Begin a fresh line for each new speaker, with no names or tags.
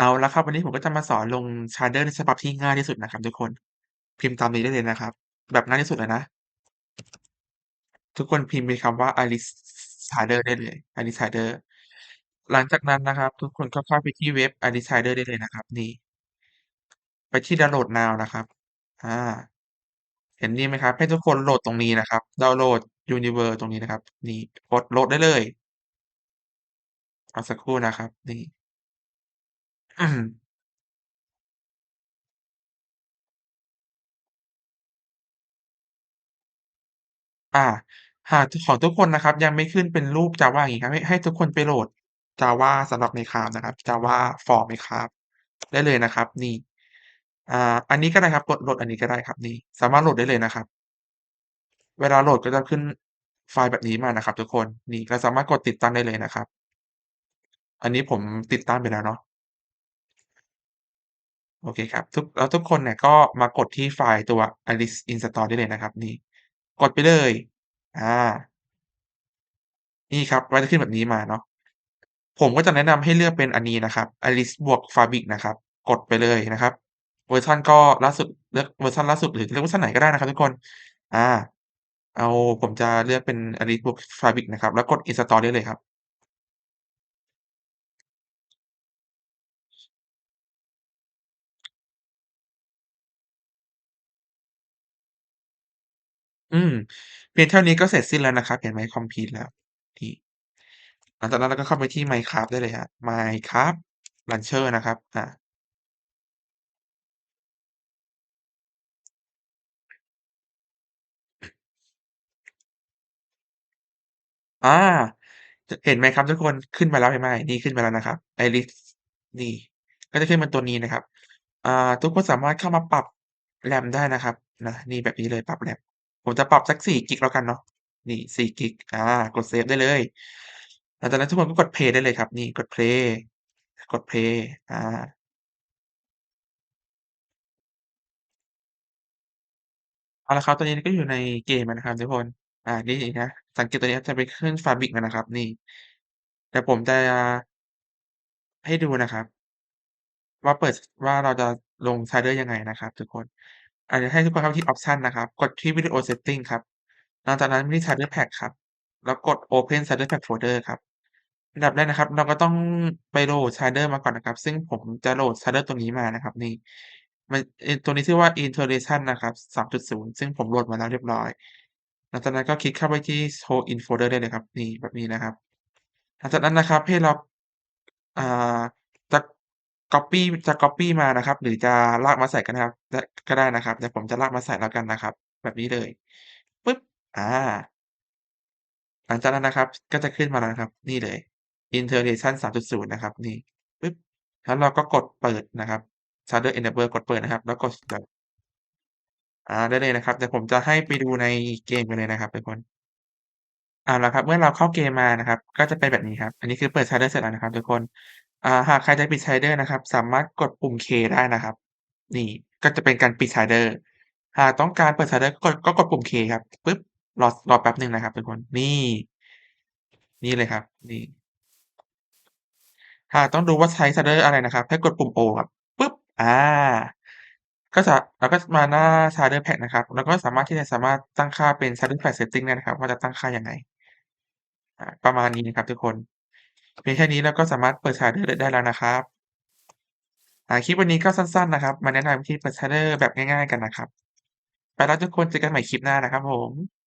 เอาละครับ วันนี้ผมก็จะมาสอนลง shader ในฉบับที่ง่ายที่สุดนะครับ ทุกคน พิมพ์ตามนี้ได้เลยนะครับ แบบง่ายที่สุดเลยนะ ทุกคนพิมพ์เป็นคำว่า Alice Shader ได้เลย Alice Shader หลังจากนั้นนะครับ ทุกคนก็เข้าไปที่เว็บ Alice Shader ได้เลยนะครับ นี่ ไปที่ Download Now นะครับ อ่า เห็นนี่ไหมครับ ให้ทุกคนโหลดตรงนี้นะครับ ดาวน์โหลด Universe ตรงนี้นะครับ นี่กดโหลดได้เลยรอสักครู่นะครับ นี่ อืม อา หาก ท ของทุกคนนะครับ ยังไม่ขึ้นเป็นรูป Java อย่างงี้ครับ ให้ ให้ทุกคนไปโหลด Java สำหรับ Minecraft นะครับ Java for Minecraft ได้เลยนะครับ นี่ อ่า อันนี้ก็ได้ครับ กดโหลดอันนี้ก็ได้ครับ นี่ สามารถโหลดได้เลยนะครับ เวลาโหลดก็จะขึ้นไฟล์แบบนี้มานะครับทุกคน นี่ เราสามารถกดติดตั้งได้เลยนะครับ อันนี้ผมติดตั้งไปแล้วเนาะ โอเคครับ ทุกแล้วทุกคนเนี่ยก็มากดที่ไฟล์ตัว Alice Install ได้เลยนะครับ นี่ กดไปเลย อ่า นี่ครับมันจะขึ้นแบบนี้มาเนาะผมก็จะแนะนำให้เลือกเป็นอันนี้นะครับ Alice บวก Fabric นะครับ กดไปเลยนะครับ เวอร์ชันก็ล่าสุดเลือกเวอร์ชันล่าสุดหรือเลือกเวอร์ชันไหนก็ได้นะครับทุกคน อ่า เอาผมจะเลือกเป็น Alice บวก Fabric นะครับ แล้วกด Install ได้เลยครับ อืม เพียงเท่านี้ก็เสร็จสิ้นแล้วนะครับ เห็นไหม complete แล้ว นี่ หลังจากนั้นเราก็เข้าไปที่ Minecraft ได้เลยครับ Minecraft Launcher นะครับอาอาจเห็นไหมครับทุกคน ขึ้นมาแล้วเห็นไหม นี่ขึ้นมาแล้วนะครับ Alice นี่ ก็จะขึ้นเป็นตัวนี้นะครับ อ่า ทุกคนสามารถเข้ามาปรับ RAM ได้นะครับ นะ นี่แบบนี้เลย ปรับ RAM ผมจะปรับสัก4กิกแล้วกันเนาะนี่4กิกอ่ากดเซฟได้เลยหลังจากนั้นทุกคนก็กดเพย์ได้เลยครับ นี่กดเพย์กดเพย์อ่าเอาละครับตอนนี้ก็อยู่ในเกมนะครับทุกคน อ่า นี่นะ สังเกตตัวนี้จะไปขึ้น Fabric แล้วนะครับ นี่เดี๋ยวผมจะให้ดูนะครับ ว่าเปิดว่าเราจะลง shader ยังไงนะครับ ทุกคน อาเดี๋ยวให้ทุกคนเข้าที่ Option นะครับ กดที่ Video Setting ครับ หลังจากนั้นไปที่ Shader Pack ครับ แล้วกด Open Shader Pack Folder ครับอันดับแรกนะครับ เราก็ต้องไปโหลด shader มาก่อนนะครับ ซึ่งผมจะโหลด shader ตัวนี้มานะครับ นี่ มันตัวนี้ชื่อว่า Iteration นะครับ 3.0 ซึ่งผมโหลดมาแล้วเรียบร้อย หลังจากนั้นก็คลิกเข้าไปที่ Show in Folder ได้เลยครับ นี่แบบนี้นะครับ หลังจากนั้นนะครับให้เราอ่าจะก๊อบปี้จะก๊อบปี้มานะครับ หรือจะลากมาใส่ก็ได้ครับ ก็ได้นะครับ เดี๋ยวผมจะลากมาใส่แล้วกันนะครับ แบบนี้เลยปึ๊บอ่า หลังจากนั้นนะครับ ก็จะขึ้นมาแล้วครับ นี่เลย Iteration 3.0 นะครับ นี่ปึ๊บแล้วเราก็กดเปิดนะครับ Shader Enable กดเปิดนะครับ แล้วกด Start อาได้เลยนะครับเดี๋ยวผมจะให้ไปดูในเกมกันเลยนะครับทุกคนเอาและครับ เมื่อเราเข้าเกมมานะครับ ก็จะเป็นแบบนี้ครับ อันนี้คือเปิด shader เสร็จแล้วนะครับทุกคนอ่าหากใครจะปิด shader นะครับ สามารถกดปุ่ม K ได้นะครับ นี่ ก็จะเป็นการปิด shader หากต้องการเปิด shader ก็กดก็กดปุ่ม K ครับปึ๊บรอรอแป๊บหนึ่งนะครับทุกคนนี่ นี่เลยครับ นี่หากต้องดูว่าใช้ shader อะไรนะครับ ให้กดปุ่ม O ครับปึ๊บอ่า ก็จะเราก็มาหน้า shader pack นะครับเราก็สามารถที่จะสามารถตั้งค่าเป็น shader pack setting ได้นะครับ ว่าจะตั้งค่ายังไงประมาณนี้นะครับทุกคนเพียงแค่นี้เราก็สามารถเปิด shader ได้ได้แล้วนะครับ คลิปวันนี้ก็สั้นๆนะครับ มาแนะนำวิธีเปิด shader แบบง่ายๆกันนะครับ ไปแล้วทุกคนเจอกันใหม่คลิปหน้านะครับผม